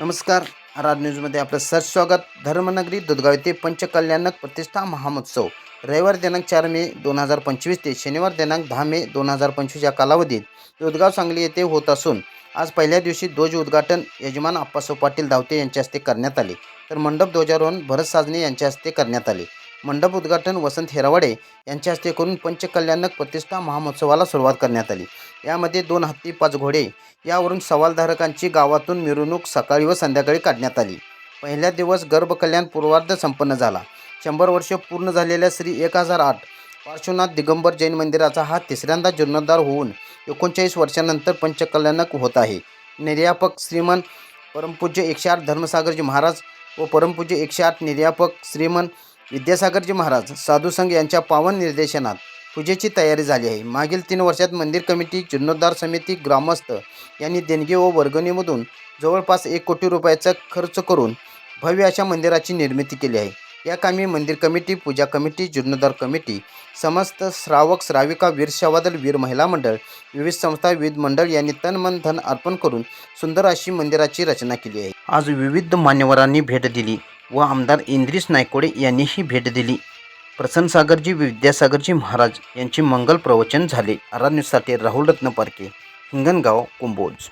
नमस्कार. आराध न्यूजमध्ये आपलं सर स्वागत. धर्मनगरी दुधगाव येथे पंचकल्याणक प्रतिष्ठा महामहोत्सव. रविवार दिनांक चार मे दोन हजार पंचवीस ते शनिवार दिनांक दहा मे दोन हजार पंचवीस या कालावधीत दुधगाव सांगली येथे होत असून आज पहिल्या दिवशी ध्वज उद्घाटन यजमान आप्पासाहेब पाटील धावते यांच्या हस्ते करण्यात आले. तर मंडप ध्वजारोहण भरत साजने यांच्या हस्ते करण्यात आले. मंडप उद्घाटन वसंत हेरावडे यांच्या हस्ते करून पंचकल्याणक प्रतिष्ठा महामहोत्सवाला सुरुवात करण्यात आली. यामध्ये दोन हत्ती पाच घोडे यावरून सवालधारकांची गावातून मिरवणूक सकाळी व संध्याकाळी काढण्यात आली. पहिल्या दिवस गर्भकल्याण पूर्वार्ध संपन्न झाला. शंभर वर्ष पूर्ण झालेल्या श्री एक हजार आठ पार्श्वनाथ दिगंबर जैन मंदिराचा हा तिसऱ्यांदा जीर्णोद्धार होऊन एकोणचाळीस वर्षानंतर पंचकल्याणक होत आहे. निर्यापक श्रीमन परमपूज्य एकशे आठ धर्मसागरजी महाराज व परमपूज्य एकशे आठ निर्यापक श्रीमन विद्यासागरजी महाराज साधुसंघ यांच्या पावन निर्देशनात पूजेची तयारी झाली आहे. मागील तीन वर्षात मंदिर कमिटी जीर्णोद्धार समिती ग्रामस्थ यांनी देणगी व वर्गणीमधून जवळपास एक कोटी रुपयाचा खर्च करून भव्य अशा मंदिराची निर्मिती केली आहे. या कामी मंदिर कमिटी पूजा कमिटी जीर्णोद्धार कमिटी समस्त श्रावक श्राविका वीर शवादल वीर महिला मंडळ विविध संस्था विविध मंडळ यांनी तन मन धन अर्पण करून सुंदर अशी मंदिराची रचना केली आहे. आज विविध मान्यवरांनी भेट दिली. व आमदार इंद्रिस नायकोडे यांनीही भेट दिली. प्रसन्नसागरजी विद्यासागरजी महाराज यांचे मंगल प्रवचन झाले. आरा न्यूजसाठी राहुल रत्न पारखे हिंगणगाव कुंभोज.